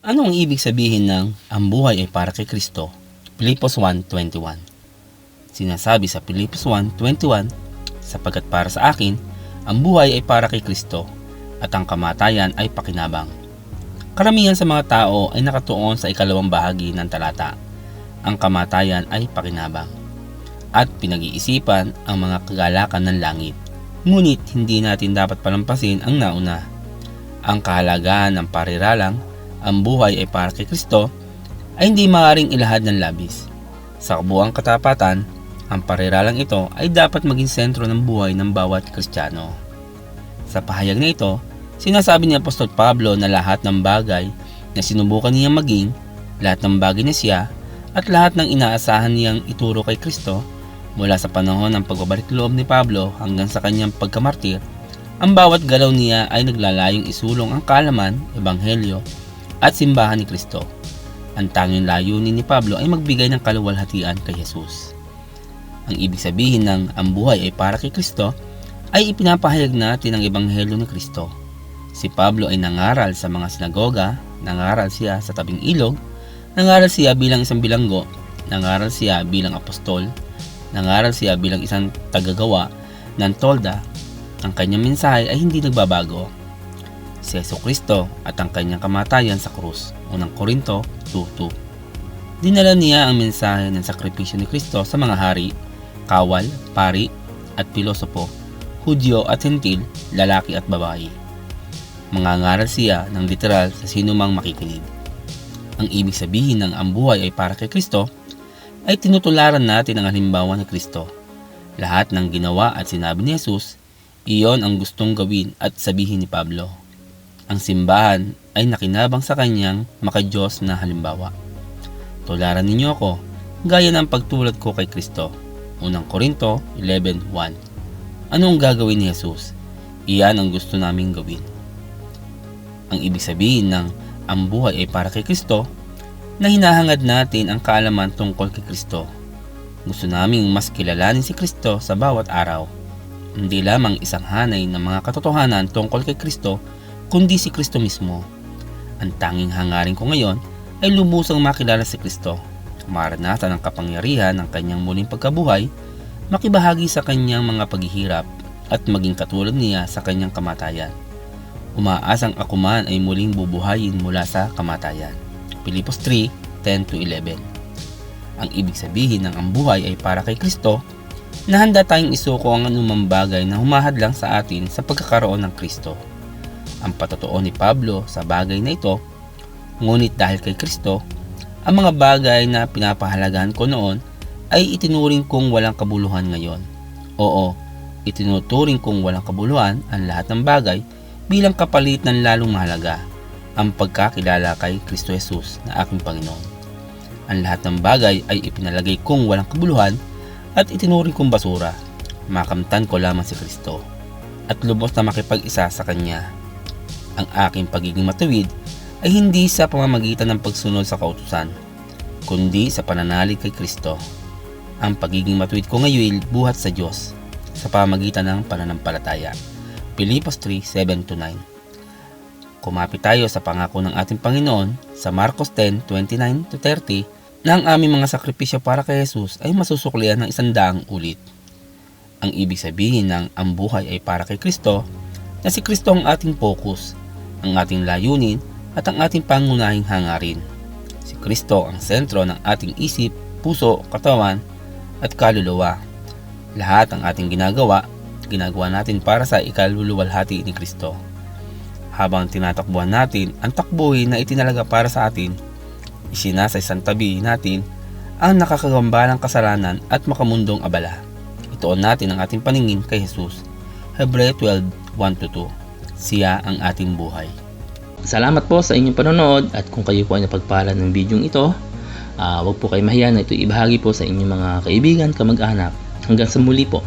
Ano ang ibig sabihin ng ang buhay ay para kay Kristo? Pilipos 1.21 Sinasabi sa Pilipos 1.21 sapagkat para sa akin, ang buhay ay para kay Kristo at ang kamatayan ay pakinabang. Karamihan sa mga tao ay nakatuon sa ikalawang bahagi ng talata. Ang kamatayan ay pakinabang at pinag-iisipan ang mga kagalakan ng langit. Ngunit hindi natin dapat palampasin ang nauna. Ang kahalagaan ng pariralang, ang buhay ay para kay Kristo, ay hindi maaaring ilahad ng labis. Sa kabuang katapatan, ang pariralang ito ay dapat maging sentro ng buhay ng bawat Kristiyano. Sa pahayag na ito, sinasabi ni Apostol Pablo na lahat ng bagay na sinubukan niya maging, lahat ng bagay na siya, at lahat ng inaasahan niyang ituro kay Kristo mula sa panahon ng pagbabalik loob ni Pablo hanggang sa kanyang pagkamartir, ang bawat galaw niya ay naglalayong isulong ang kalaman, ebanghelyo, at simbahan ni Kristo. Ang tanging layunin ni Pablo ay magbigay ng kaluwalhatian kay Jesus. Ang ibig sabihin ng ang buhay ay para kay Kristo ay ipinapahayag natin ang ebanghelyo ni Kristo. Si Pablo ay nangaral sa mga sinagoga, nangaral siya sa tabing ilog, nangaral siya bilang isang bilanggo, nangaral siya bilang apostol, nangaral siya bilang isang tagagawa ng tolda. Ang kanyang mensahe ay hindi nagbabago. Si Yeso Kristo at ang kanyang kamatayan sa krus. Unang Korinto 2.2 Dinala niya ang mensahe ng sakripisyo ni Kristo sa mga hari, kawal, pari, at pilosopo, Hudyo at Hentil, lalaki at babae. Mangangaral siya ng literal sa sino mang makikinig. Ang ibig sabihin ng ang buhay ay para kay Kristo ay tinutularan natin ang halimbawa ni Kristo. Lahat ng ginawa at sinabi ni Jesus, iyon ang gustong gawin at sabihin ni Pablo. Ang simbahan ay nakinabang sa kanyang makadiyos na halimbawa. Tularan ninyo ako, gaya ng pagtulad ko kay Kristo. Unang Korinto 11.1 Ano ang gagawin ni Jesus? Iyan ang gusto naming gawin. Ang ibig sabihin ng ang buhay ay para kay Kristo na hinahangad natin ang kaalaman tungkol kay Kristo. Gusto naming mas kilalanin si Kristo sa bawat araw. Hindi lamang isang hanay ng mga katotohanan tungkol kay Kristo, kundi si Kristo mismo. Ang tanging hangarin ko ngayon ay lubusang makilala si Kristo, maranasan ang kapangyarihan ng kanyang muling pagkabuhay, makibahagi sa kanyang mga paghihirap, at maging katulad niya sa kanyang kamatayan. Umaasang ako man ay muling bubuhayin mula sa kamatayan. Pilipos 3, 10-11 Ang ibig sabihin ng ang buhay ay para kay Kristo na handa tayong isuko ang anumang bagay na humahadlang sa atin sa pagkakaroon ng Kristo. Ang patotoo ni Pablo sa bagay na ito, ngunit dahil kay Kristo, ang mga bagay na pinapahalagahan ko noon ay itinuring kong walang kabuluhan ngayon. Oo, itinuturing kong walang kabuluhan ang lahat ng bagay bilang kapalit ng lalong mahalaga ang pagkakilala kay Kristo Jesus na aking Panginoon. Ang lahat ng bagay ay ipinalagay kong walang kabuluhan at itinuring kong basura. Makamtan ko lamang si Kristo at lubos na makipag-isa sa Kanya. Ang aking pagiging matuwid ay hindi sa pamamagitan ng pagsunod sa kautusan, kundi sa pananalig kay Kristo. Ang pagiging matuwid ko ngayon buhat sa Diyos sa pamamagitan ng pananampalataya. Pilipos 3, 7-9 Kumapit tayo sa pangako ng ating Panginoon sa Marcos 10, 29-30 na ang aming mga sakripisyo para kay Jesus ay masusuklian ng isandaang ulit. Ang ibig sabihin ng ang buhay ay para kay Kristo na si Kristo ang ating focus, ang ating layunin at ang ating pangunahing hangarin. Si Kristo ang sentro ng ating isip, puso, katawan at kaluluwa. Lahat ng ating ginagawa, ginagawa natin para sa ikaluluwalhati ni Kristo. Habang tinatakbuhan natin ang takbuhin na itinalaga para sa atin, isinasa isang tabi natin ang nakakagambalang kasalanan at makamundong abala. Ituon natin ang ating paningin kay Jesus. Hebreo 12, 1-2 Siya ang ating buhay. Salamat po sa inyong panonood at kung kayo po ay napagpala ng video ito, uh, huwag po kayo mahiya na ito ibahagi po sa inyong mga kaibigan, kamag-anak. Hanggang sa muli po.